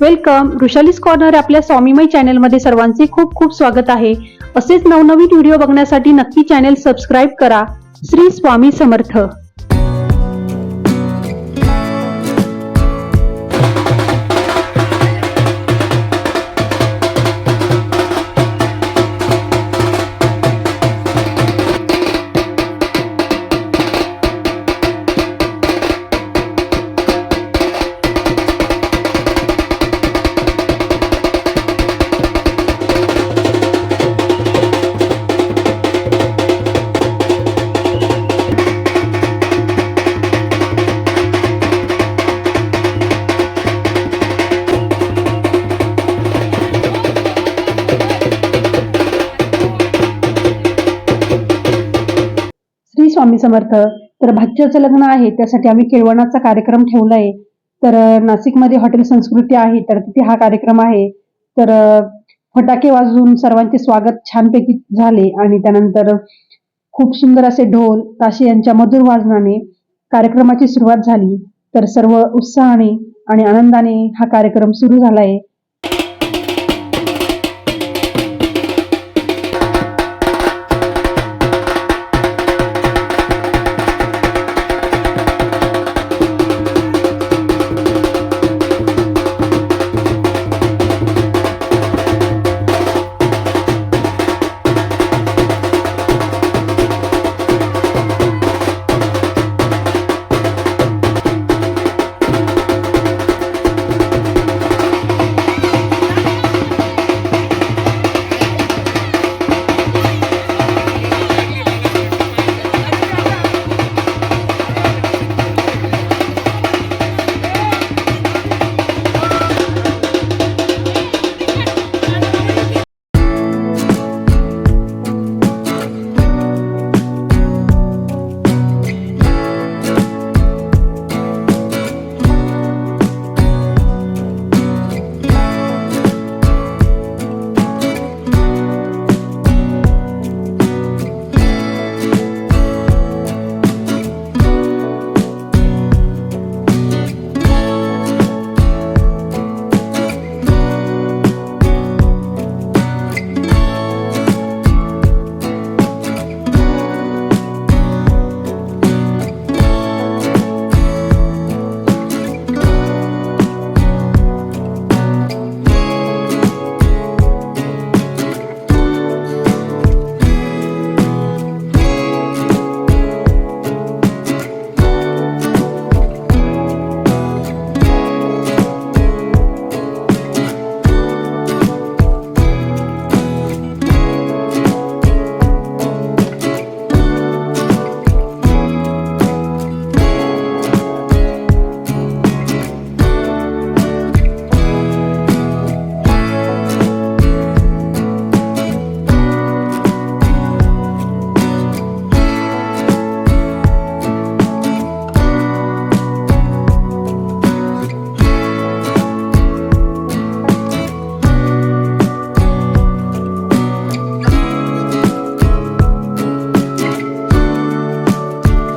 Welcome. ऋषालीस corner आपल्या स्वामीमय चॅनेलमध्ये सर्वांचे खूप खूप स्वागत आहे. असेच नवनवीन व्हिडिओ बघण्यासाठी नक्की चॅनेल सबस्क्राईब करा. श्री स्वामी समर्थ. स्वामी समर्थ. तर भाच्याचं लग्न आहे त्यासाठी आम्ही केळवणाचा कार्यक्रम ठेवलाय. तर नाशिकमध्ये हॉटेल संस्कृती आहे तर तिथे हा कार्यक्रम आहे. तर फटाके वाजून सर्वांचे स्वागत छानपैकी झाले आणि त्यानंतर खूप सुंदर असे ढोल ताशे यांच्या मधुर वाजनाने कार्यक्रमाची सुरुवात झाली. तर सर्व उत्साहाने आणि आनंदाने हा कार्यक्रम सुरू झालाय.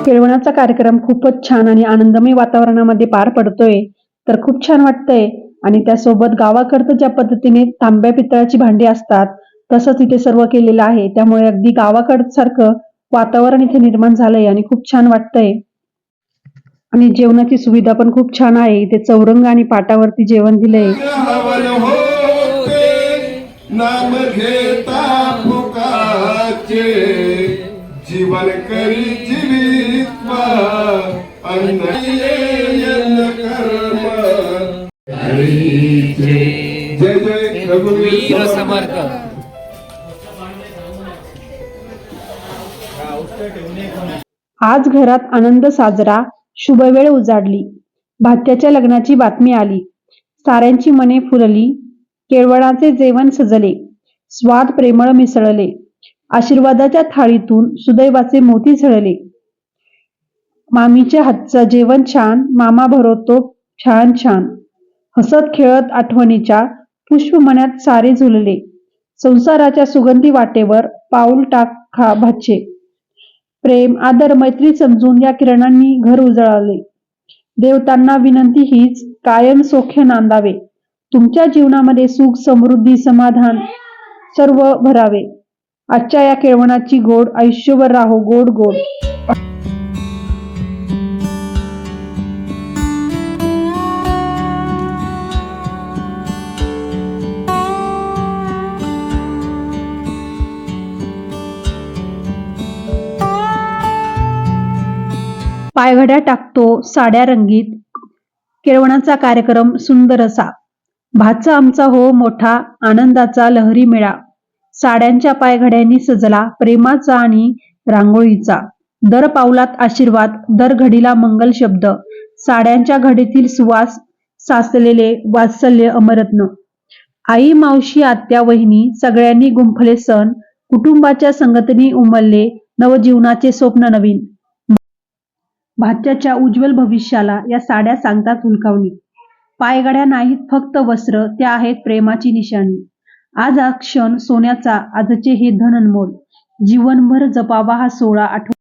केळवणाचा कार्यक्रम खूपच छान आणि आनंदमय वातावरणामध्ये पार पडतोय तर खूप छान वाटतंय. आणि त्यासोबत गावाकडचं ज्या पद्धतीने तांब्या पितळाची भांडी असतात तसंच इथे सर्व केलेलं आहे. त्यामुळे अगदी गावाकडसारखं वातावरण इथे निर्माण झालंय आणि खूप छान वाटतंय. आणि जेवणाची सुविधा पण खूप छान आहे. इथे चौरंग आणि पाटावरती जेवण दिलंय. नाम घेता जीवन करी जय जय रघुवीर वीर समर्थ. समर्थ. आज घरात आनंद साजरा शुभ वेळ उजाडली. भात्याच्या लग्नाची बातमी आली. साऱ्यांची मने फुलली. केळवणाचे जेवण सजले. स्वाद प्रेमळ मिसळले. आशीर्वादाच्या थाळीतून सुदैवाचे मोती झळले. मामीच्या हातचं जेवण छान मामा भरवतो छान छान. हसत खेळत आठवणीच्या पुष्पमण्यात सारे झुलले. संसाराच्या सुगंधी वाटेवर पाऊल टाक खा भाचे. प्रेम आदर मैत्री समजून या किरणांनी घर उजळाले. देवतांना विनंती हीच कायम सोखे नांदावे. तुमच्या जीवनामध्ये सुख समृद्धी समाधान सर्व भरावे. आजच्या या केळवणाची गोड आयुष्यभर राहो गोड गोड. पायघड्या टाकतो साड्या रंगीत. केळवणाचा कार्यक्रम सुंदर असा. भाचा आमचा हो मोठा आनंदाचा लहरी मेळा. साड्यांच्या पायघड्यांनी सजला प्रेमाचा आणि रांगोळीचा. दर पावलात आशीर्वाद दर घडीला मंगल शब्द. साड्यांच्या घडीतील सुवास साचलेले वात्सल्य अमरत्न. आई मावशी आत्या वहिनी सगळ्यांनी गुंफले सण. कुटुंबाच्या संगतीने उमलले नवजीवनाचे स्वप्न नवीन. भाच्याच्या उज्ज्वल भविष्याला या साड्या सांगतात हुलकावणी. पायगड्या नाहीत फक्त वस्त्र त्या आहेत प्रेमाची निशाणी. आज हा क्षण सोन्याचा आजचे हे धन अनमोल जीवनभर जपावा हा सोळा आठव